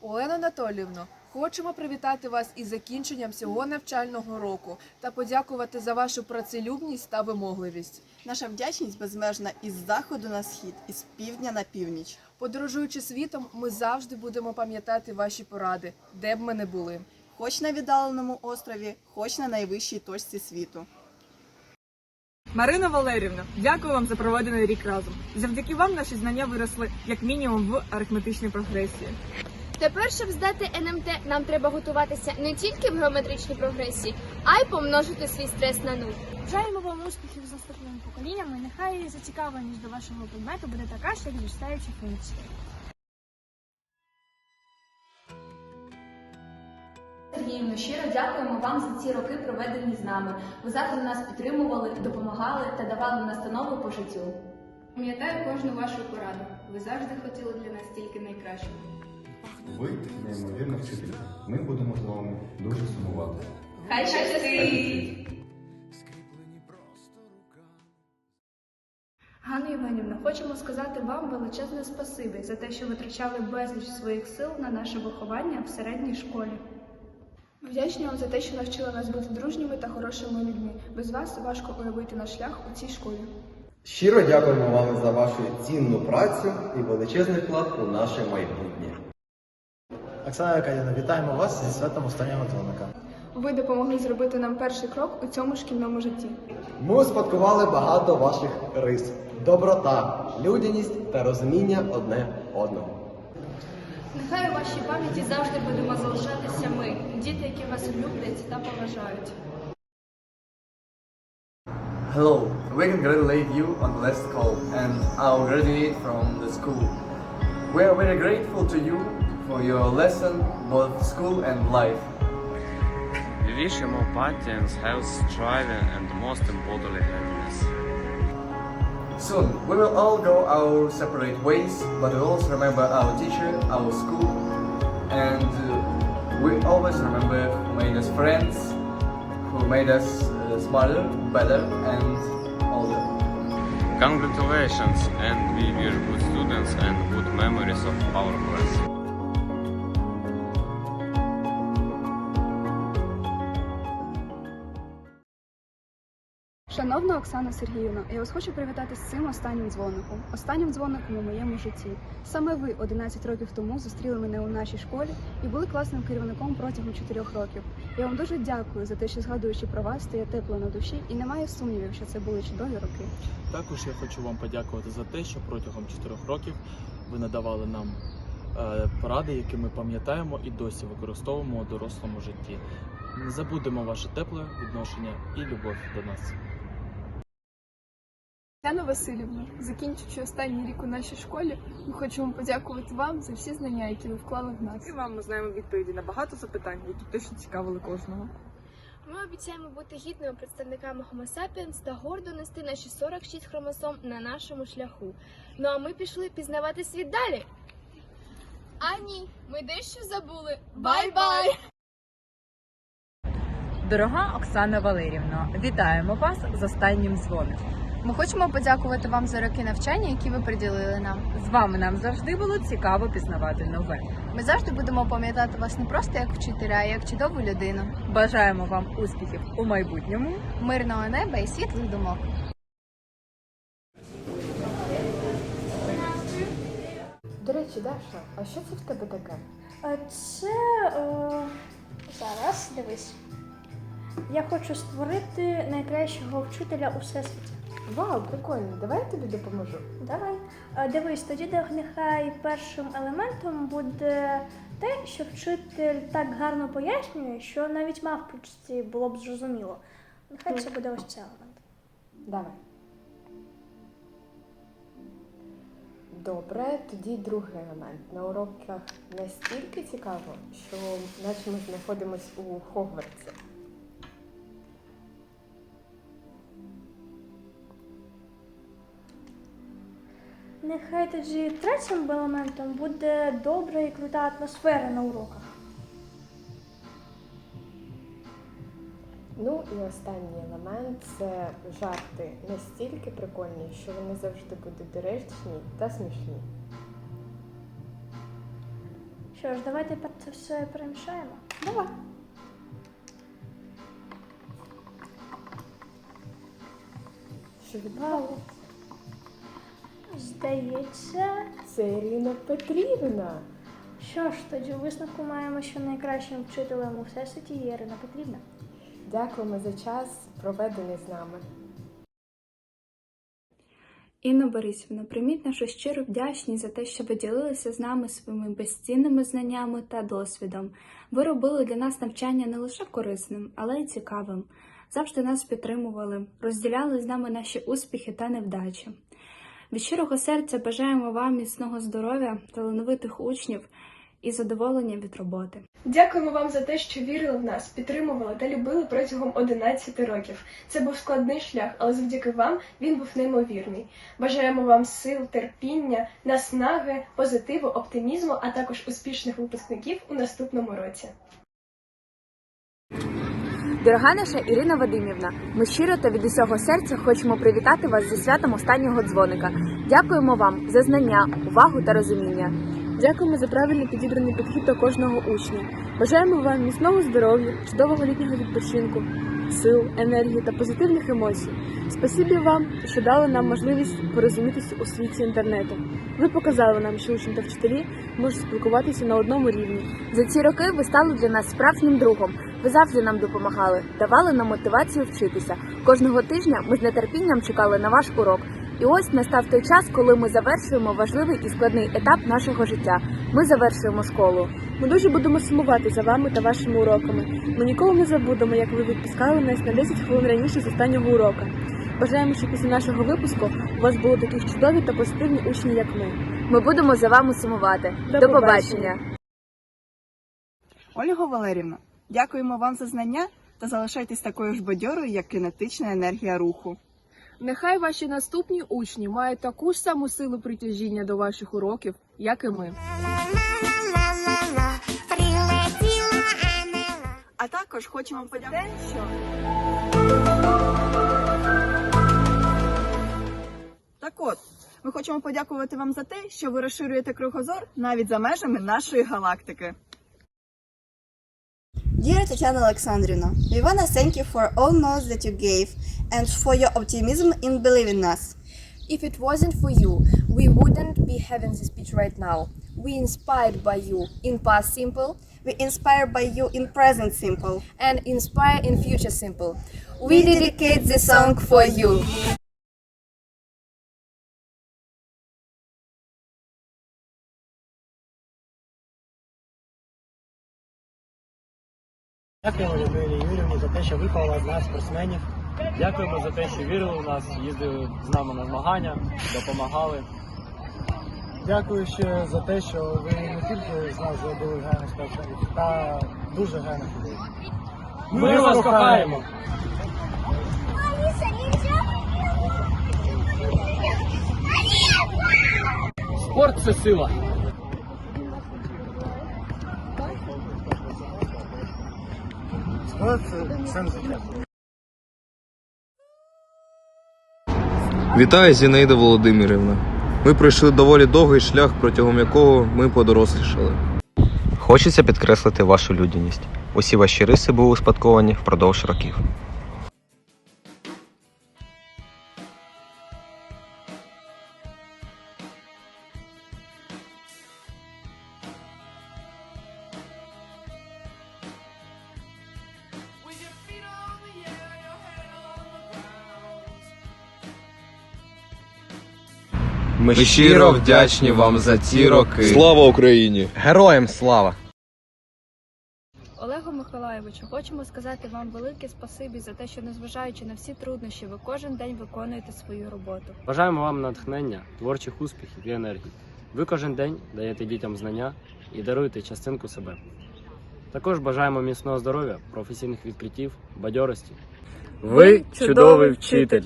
Олено Анатоліївно, хочемо привітати вас із закінченням цього навчального року та подякувати за вашу працелюбність та вимогливість. Наша вдячність безмежна із заходу на схід, із півдня на північ. Подорожуючи світом, ми завжди будемо пам'ятати ваші поради, де б ми не були. Хоч на віддаленому острові, хоч на найвищій точці світу. Марина Валерівна, дякую вам за проведений рік разом. Завдяки вам наші знання виросли як мінімум в арифметичній прогресії. Тепер, щоб здати НМТ, нам треба готуватися не тільки в геометричній прогресії, а й помножити свій стрес на нуль. Бажаємо вам успіхів з наступними поколіннями. Нехай зацікавленість до вашого предмету буде така ж, як зростаюча функція. Сергіївно, щиро дякуємо вам за ці роки, проведені з нами. Ви завжди нас підтримували, допомагали та давали настанови по життю. Пам'ятаю кожну вашу пораду. Ви завжди хотіли для нас тільки найкращого. Ви неймовірна вчителька. Ми будемо з вами дуже сумувати. Хай щастить! Ганна Євгенівна, хочемо сказати вам величезне спасибі за те, що витрачали безліч своїх сил на наше виховання в середній школі. Вдячні вам за те, що навчили нас бути дружніми та хорошими людьми. Без вас важко уявити наш шлях у цій школі. Щиро дякуємо вам за вашу цінну працю і величезний вклад у наше майбутнє. Оксана Аркадівна, вітаємо вас зі святом останнього дзвоника. Ви допомогли зробити нам перший крок у цьому шкільному житті. Ми успадкували багато ваших рис: доброта, людяність та розуміння одне одного. Нехай у вашій пам'яті завжди будемо залишатися ми, діти, які вас люблять та поважають. Hello, we congratulate you on the last call and our graduate from the school. We are very grateful to you for your lesson, both school and life. We wish you more patience, health, striving, and most importantly, happiness. Soon, we will all go our separate ways, but we also remember our teacher, our school, and uh, we always remember who made us friends, who made us uh, smarter, better, and older. Congratulations, and we wish good students and good memories of our class. Шановна Оксана Сергіївна, я вас хочу привітати з цим останнім дзвоником, останнім дзвоником у моєму житті. Саме ви 11 років тому зустріли мене у нашій школі і були класним керівником протягом 4 років. Я вам дуже дякую за те, що згадуючи про вас, стає тепло на душі і немає сумнівів, що це були чудові роки. Також я хочу вам подякувати за те, що протягом 4 років ви надавали нам е, поради, які ми пам'ятаємо і досі використовуємо у дорослому житті. Не забудемо ваше тепле відношення і любов до нас. Тетяна Васильівна, закінчуючи останній рік у нашій школі, ми хочемо подякувати вам за всі знання, які ви вклали в нас. І вам ми знаємо відповіді на багато запитань, які точно цікавили кожного. Ми обіцяємо бути гідними представниками Homo sapiens та гордо нести наші 46 хромосом на нашому шляху. Ну а ми пішли пізнавати світ далі. А ні, ми дещо забули. Бай-бай! Дорога Оксана Валерівна, вітаємо вас з останнім дзвоником. Ми хочемо подякувати вам за роки навчання, які ви приділили нам. З вами нам завжди було цікаво пізнавати нове. Ми завжди будемо пам'ятати вас не просто як вчителя, а як чудову людину, Бажаємо вам успіхів у майбутньому. мирного неба і світлих думок. До речі, Даша, а що це в тебе таке? Це е, зараз дивись. Я хочу створити найкращого вчителя у всесвіті. Вау, прикольно, давай я тобі допоможу. Давай. Е, Дивись, тоді де- нехай першим елементом буде те, що вчитель так гарно пояснює, що навіть мавпочці було б зрозуміло. Нехай це буде ось цей елемент. Давай. Добре, тоді другий елемент. На уроках настільки цікаво, що наче ми знаходимось у Хогвартсі. Нехай тоді третім елементом буде добра і крута атмосфера на уроках. Ну і останній елемент це жарти настільки прикольні, що вони завжди будуть доречні та смішні. Що ж, давайте це все перемішаємо. Давай. Що відбувається? Здається, Це Ірина Петрівна. що ж, тоді у висновку маємо, що найкращим вчителем у всесвіті є Ірина Петрівна. Дякуємо за час, проведений з нами. Інно Борисівна, прийміть нашу щиру вдячність за те, що ви ділилися з нами своїми безцінними знаннями та досвідом. Ви робили для нас навчання не лише корисним, але й цікавим. Завжди нас підтримували, розділяли з нами наші успіхи та невдачі. Від щирого серця бажаємо вам міцного здоров'я, талановитих учнів і задоволення від роботи. Дякуємо вам за те, що вірили в нас, підтримували та любили протягом 11 років. Це був складний шлях, але завдяки вам він був неймовірний. Бажаємо вам сил, терпіння, наснаги, позитиву, оптимізму, а також успішних випускників у наступному році. Дорога наша Ірина Вадимівна, ми щиро та від усього серця хочемо привітати вас зі святом останнього дзвоника. Дякуємо вам за знання, увагу та розуміння. Дякуємо за правильно підібраний підхід до кожного учня. Бажаємо вам міцного здоров'я, чудового літнього відпочинку, сил, енергії та позитивних емоцій. Спасибі вам, що дали нам можливість порозумітися у світі інтернету. Ви показали нам, що учні та вчителі можуть спілкуватися на одному рівні. За ці роки ви стали для нас справжнім другом. Ви завжди нам допомагали, давали нам мотивацію вчитися. Кожного тижня ми з нетерпінням чекали на ваш урок. І ось настав той час, коли ми завершуємо важливий і складний етап нашого життя. Ми завершуємо школу. Ми дуже будемо сумувати за вами та вашими уроками. Ми ніколи не забудемо, як ви відпускали нас на 10 хвилин раніше з останнього уроку. Бажаємо, щоб після нашого випуску у вас були такі чудові та позитивні учні, як ми. Ми будемо за вами сумувати. До До побачення. побачення. Ольга Валерівна, дякуємо вам за знання та залишайтесь такою ж бадьорою, як кинетична енергія руху. Нехай ваші наступні учні мають таку ж саму силу притяжіння до ваших уроків, як і ми. А також хочемо подякувати. Так от, ми хочемо подякувати вам за те, що ви розширюєте кругозор навіть за межами нашої галактики. Dear Tatiana Alexandrina, we wanna thank you for all notes that you gave and for your optimism in believing us. If it wasn't for you, we wouldn't be having this speech right now. We inspired by you in past simple We inspired by you in present simple. and inspire in future simple. We dedicate this song for you. Дякуємо Людмилі Юрівні за те, що виховала з нас спортсменів. Дякуємо за те, що вірили в нас, їздили з нами на змагання, допомагали. Дякую ще за те, що ви не тільки з нас зробили гарних спортсменів, та дуже гарних людей. Ми вас кохаємо! Спорт це сила. Спорт це сенс життя. Вітаю, Зінаїда Володимирівна. Ми пройшли доволі довгий шлях, протягом якого ми подорослішали. Хочеться підкреслити вашу людяність. Усі ваші риси були успадковані впродовж років. Ми щиро вдячні вам за ці роки. Слава Україні! Героям слава! Олегу Миколаєвичу, хочемо сказати вам велике спасибі за те, що незважаючи на всі труднощі, ви кожен день виконуєте свою роботу. Бажаємо вам натхнення, творчих успіхів і енергії. Ви кожен день даєте дітям знання і даруєте частинку себе. Також бажаємо міцного здоров'я, професійних відкриттів, бадьорості. Ви чудовий вчитель.